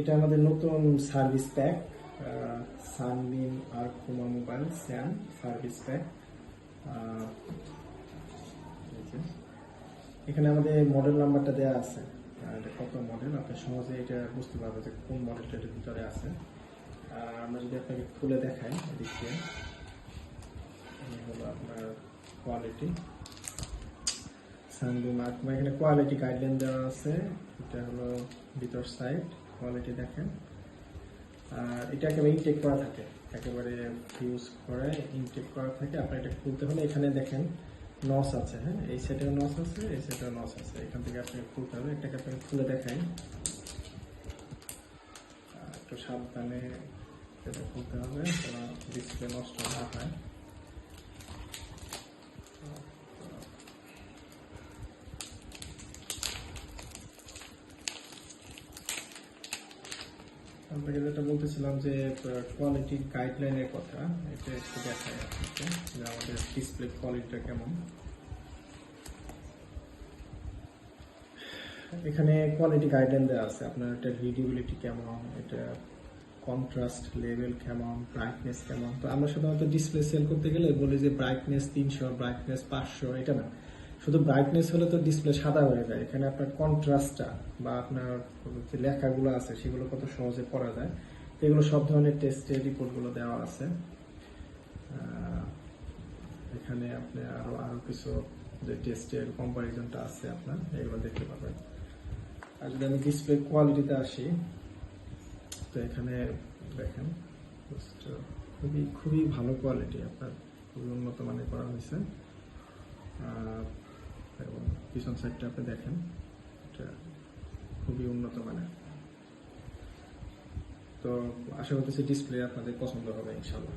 এটা আমাদের নতুন সার্ভিস প্যাক সানবিন আর কুমা মোবাইল স্যান সার্ভিস প্যাক। এখানে আমাদের মডেল নাম্বারটা দেওয়া আছে। এটা কত মডেল আপনি সহজে এটা বুঝতে পারবেন যে কোন মডেলটা এটার ভিতরে আছে। আমরা যদি আপনাকে খুলে দেখাই এদিক হলো আপনার কোয়ালিটি সানবিন মার্ক এখানে কোয়ালিটি গাইডলাইন দেওয়া আছে। এটা হলো ভিতর সাইড কোয়ালিটি দেখেন। আর এটা একেবারে ইনটেক করা থাকে। একেবারে ফিউজ করে ইনটেক করা থাকে। আপনার এটা খুলতে হলে এখানে দেখেন নস আছে হ্যাঁ? এই সেটেও নস আছে, এই সেটেও নস আছে। এখান থেকে আপনাকে খুলতে হবে। এটাকে আপনাকে খুলে দেখাই। একটু সাবধানে এটা খুলতে হবে ডিসপ্লে নষ্ট না হয়। আপনাকে যেটা বলতেছিলাম যে কোয়ালিটি গাইডলাইনের কথা, এটা একটু যে আমাদের ডিসপ্লে কোয়ালিটিটা কেমন। এখানে কোয়ালিটি গাইডলাইন দেওয়া আছে, আপনার এটা কেমন, এটা কন্ট্রাস্ট লেভেল কেমন ব্রাইটনেস কেমন। তো আমরা সাধারণত ডিসপ্লে সেল করতে গেলে বলি যে ব্রাইটনেস তিনশো ব্রাইটনেস পাঁচশো, এটা না। শুধু ব্রাইটনেস হলে তো ডিসপ্লে সাদা হয়ে যায়। এখানে আপনার কন্ট্রাস্টটা বা আপনার যে লেখাগুলো আছে, সেগুলো কত সহজে পড়া যায়। এগুলো সব ধরনের টেস্টের রিপোর্টগুলো দেওয়া আছে। এখানে আপনি আরও আরও কিছু যে টেস্টের কম্পারিজনটা আছে আপনার, এগুলো দেখতে পাবেন। আর যদি আমি ডিসপ্লে কোয়ালিটিতে আসি, তো এখানে দেখেন খুবই খুবই ভালো কোয়ালিটি আপনার, খুবই উন্নত মানের করা হয়েছে। এবং পিছন সাইডটা আপনি দেখেন, এটা খুবই উন্নত মানের। তো আশা করতেছি ডিসপ্লে আপনাদের পছন্দ হবে ইনশাল্লাহ